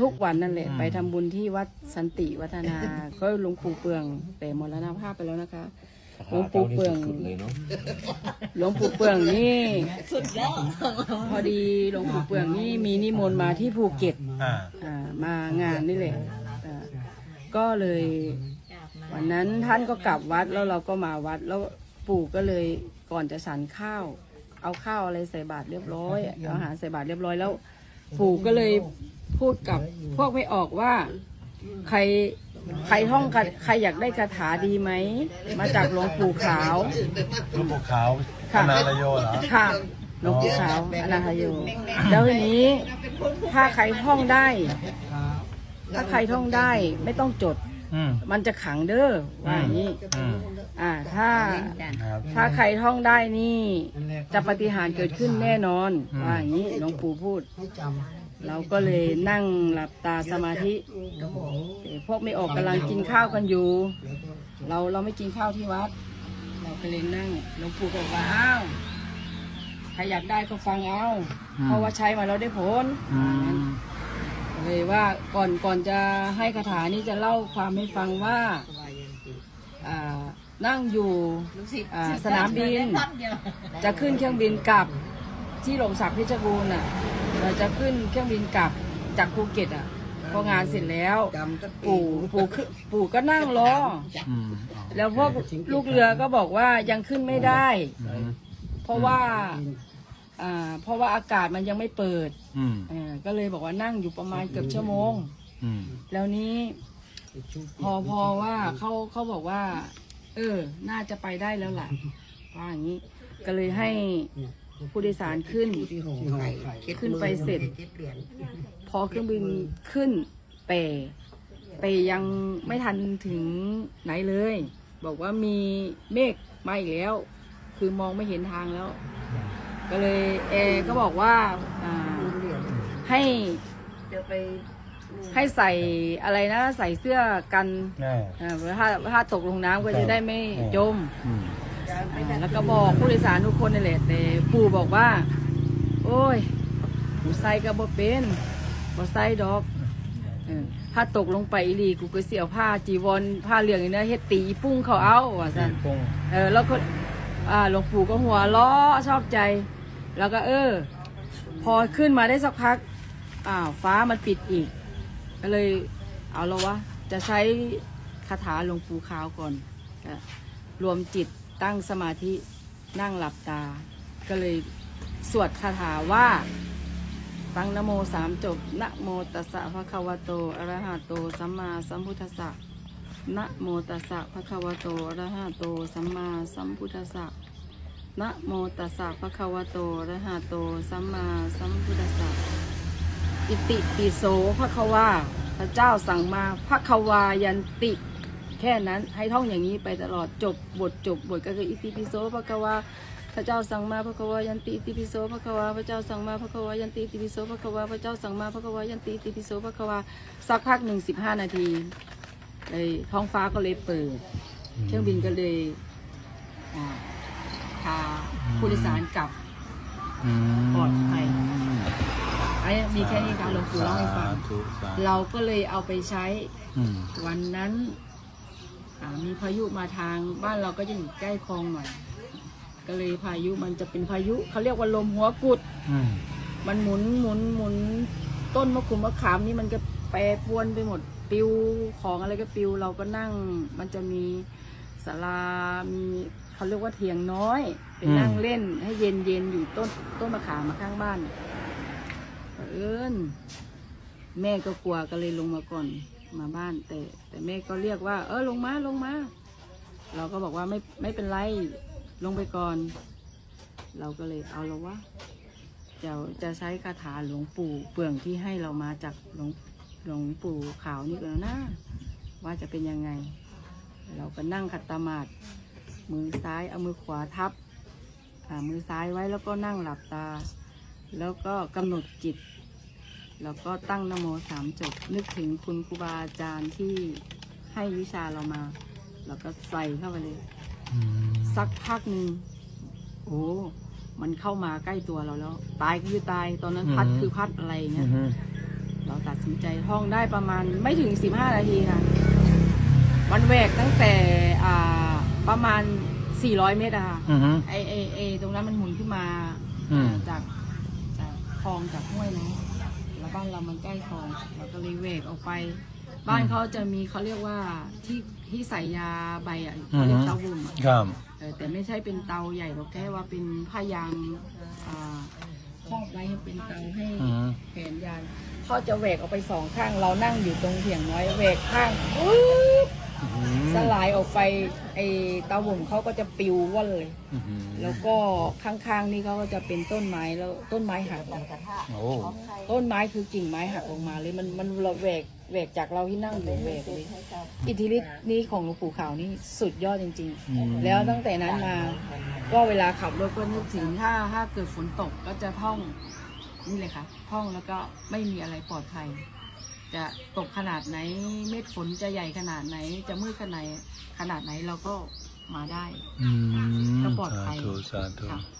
ทุกวันนั่นแหละ ไปทำบุญที่วัดสันติวัฒนาก็หลวงปู่เปือง แต่มรณภาพไปแล้วนะคะหลวงปู่เปืองสุดๆเลยเนาะหลวงปู่เปืองนี่พอดีหลวงปู่เปืองนี่มีนิมนต์มาที่ภูเก็ตอ่าอ่ามางานนี่แหละอ่าก็เลย วันนั้นท่านก็กลับวัดแล้วเราก็มาวัดแล้วปู่ก็เลยก่อนจะฉันข้าว เอาข้าวอะไรใส่บาตรเรียบร้อยเอาอาหารใส่บาตรเรียบร้อยแล้ว ปู่ก็เลย พูดกับพวกไม่ออกว่า ใครใครท่องกันใครอยากได้คาถาดีไหม มาจากหลวงปู่ขาวหลวงปู่ขาวค่ะอนาลโยเหรอค่ะหลวงปู่ขาวอนาคโยแล้วทีนี้ถ้าใครท่องได้ ถ้าใครท่องได้ไม่ต้องจดอืมมันจะขังเด้อว่าอย่างนี้ อืมอ่าถ้า ครับถ้าใครท่องได้นี่ จะปฏิหารย์เกิดขึ้นแน่นอนอืมว่าอย่างนี้หลวงปู่พูดเราก็เลยนั่งหลับตาสมาธิแต่พวกไม่ออกกำลังกินข้าวกันอยู่เราเราไม่กินข้าวที่วัด เราก็เลยนั่งหลวงปู่ก็บอกว่าอ้าวใครอยากได้ก็ฟังเอาเพราะว่าใช้มาแล้วได้ผลอืมเลยว่าก่อนก่อนจะให้คาถานี้จะเล่าความให้ฟังว่า อ่า นั่งอยู่อ่าสนามบิน จะขึ้นเครื่องบินกลับที่หลงสักเพชรบูรณ์อะเราจะขึ้นเครื่องบินกลับจากภูเก็ตอะพองานเสร็จแล้วปู่ปู่ขึ้นปู่ก็นั่งรอ อืมแล้วพวกลูกเรือก็บอกว่ายังขึ้นไม่ได้ อืมเพราะว่าอ่าเพราะว่าอากาศมันยังไม่เปิดอืมอ่าก็เลยบอกว่านั่งอยู่ประมาณเกือบชั่วโมง อืมแล้วนี้พอพอว่าเขาเขาบอกว่า เออ น่าจะไปได้แล้วล่ะว่าอย่างนี้ ก็เลยให้ผู้โดยสารขึ้นขึ้นไปเสร็จพอเครื่องบินขึ้นเปเปยังไม่ทันถึงไหนเลย บอกว่ามีเมฆมาอีกแล้ว คือมองไม่เห็นทางแล้ว ก็เลยแอร์ก็บอกว่าอ่าให้ ให้ใส่อะไรนะ ใส่เสื้อกันแน่อ่าถ้าถ้าตกลงน้ำก็จะได้ไม่จม อืม อ่าแล้วก็บอกผู้โดยสารทุกคนนี่แหละแต่ปู่บอกว่า โอ้ยกูใส่ก็บ่เป็นบ่ใส่ดอกเออถ้าตกลงไปอีหลีกูก็เสียวผ้าจีวรผ้าเหลืองนี่นะเฮ็ดตีปุ้งเขาเอาว่าซั่นปุ้งเออแล้วก็อ่าหลวงปู่ก็หัวล้อชอบใจ แล้วก็เออ พอขึ้นมาได้สักพักอ้าวฟ้ามันปิดอีก ก็เลยเอาแล้ววะจะใช้คาถาหลวงปู่ขาวก่อนรวมจิตตั้งสมาธินั่งหลับตา ก็เลยสวดคาถาว่าตั้งนโมสามจบนะโมตัสสะภะคะวะโตอะระหะโตสัมมาสัมพุทธัสสะนะโมตัสสะภะคะวะโตอะระหะโตสัมมาสัมพุทธัสสะนะโมตัสสะภะคะวะโตอะระหะโตสัมมาสัมพุทธัสสะ อิติปิโสภะคะวาพระเจ้าสั่งมาภะคะวายันติ แค่นั้นให้ท่องอย่างนี้ไปตลอดจบบทจบบทก็คืออิติปิโสภะคะวาพระเจ้าสั่งมาภะคะวายันติอิติปิโสภะคะวาพระเจ้าสั่งมาภะคะวายันติอิติปิโสภะคะวาพระเจ้าสั่งมาภะคะวายันติอิติปิโสภะคะวาสักพักหนึ่งสิบห้านาทีเลยท้องฟ้าก็เลยเปิด เครื่องบินก็เลยพาผู้โดยสารกลับอืมปลอดภัย ไอ้มีแค่นี้ค่ะหลวงปู่เล่าให้ฟังสธุสาธุเราก็เลยเอาไปใช้อืมวันนั้นอ่ามีพายุมาทางบ้านเราก็จะอยู่ใกล้คลองหน่อย ก็เลยพายุมันจะเป็นพายุเขาเรียกว่าลมหัวกุดอืมมันหมุนหมุนหมุนต้นมะขุมมะขามนี่มันก็แปรปรวนไปหมดปิวของอะไรก็ปิวเราก็นั่ง มันจะมีศาลามีเขาเรียกว่าเถียงน้อยไปนั่งเล่นให้เย็นเย็นๆอยู่ต้นต้นมะขามมาข้างบ้าน เอิญแม่ก็กลัวก็เลยลงมาก่อนมาบ้าน แต่ แต่แม่ก็เรียกว่า เออลงมาลงมาเราก็บอกว่าไม่ไม่เป็นไรลงไปก่อน เราก็เลยเอาแล้ววะจะจะใช้คาถาหลวงปู่เปลืองที่ให้เรามาจากหลวงหลวงปู่ขาวนี่แล้วนะว่าจะเป็นยังไง เราก็นั่งขัดตามาดมือซ้ายเอามือขวาทับอ่ามือซ้ายไว้แล้วก็นั่งหลับตา แล้วก็กำหนดจิต แล้วก็ตั้งนโมสามจบ นึกถึงคุณครูบาอาจารย์ที่ให้วิชาเรามา แล้วก็ใส่เข้าไปเลยอืมสักพักหนึ่งโอ้มันเข้ามาใกล้ตัวเราแล้ว ตายก็คือตายตอนนั้นพัดคือพัดอะไรอืเงี้ยมมเราตัดสินใจท่องได้ประมาณไม่ถึง15นาทีค่ะมันแหวกตั้งแต่อ่าประมาณ400เมตรอะค่ะอืมไอไอไอตรงนั้นมันหมุนขึ้นมาอืมจากจาก คลองจากห้วยนะแล้วบ้านเรามันใกล้คลองเราก็เลยเวกออกไป บ้านเขาจะมีเขาเรียกว่าที่ที่ใส่ยาใบอะเขาเรียกเตาบุ่มอะครับ เออแต่ไม่ใช่เป็นเตาใหญ่หรอกแค่ว่าเป็นผ้ายางอ่าครอบไว้ให้เป็นเตาให้อืม แขนยานเขาจะแหวกออกไปสองข้างเรานั่งอยู่ตรงเถียงน้อยแหวกข้างปุ๊บอืม สลายออกไปไอเตาบุ่มเขาก็จะปิวว่อนเลย อืมแล้วก็ข้างๆนี่เขาก็จะเป็นต้นไม้แล้วต้นไม้หักลงโอ้ต้นไม้คือกิ่งไม้หักลงมาเลยมันมันเราแหวกแหวกจากเราที่นั่งอยู่แหวกเลยอิทธิฤทธิ์นี้ของหลวงปู่ขาวนี่สุดยอดจริง อืมๆ แล้วตั้งแต่นั้นมา ก็เวลาขับรถก็นึกถึงถ้าถ้าเกิดฝนตกก็จะท่องนี่เลยค่ะท่องแล้วก็ไม่มีอะไรปลอดภัย จะตกขนาดไหน เม็ดฝนจะใหญ่ขนาดไหน จะมืดขนาดไหนขนาดไหนเราก็มาได้ อืมก็ปลอดภัสายธุสาธุ ค่ะ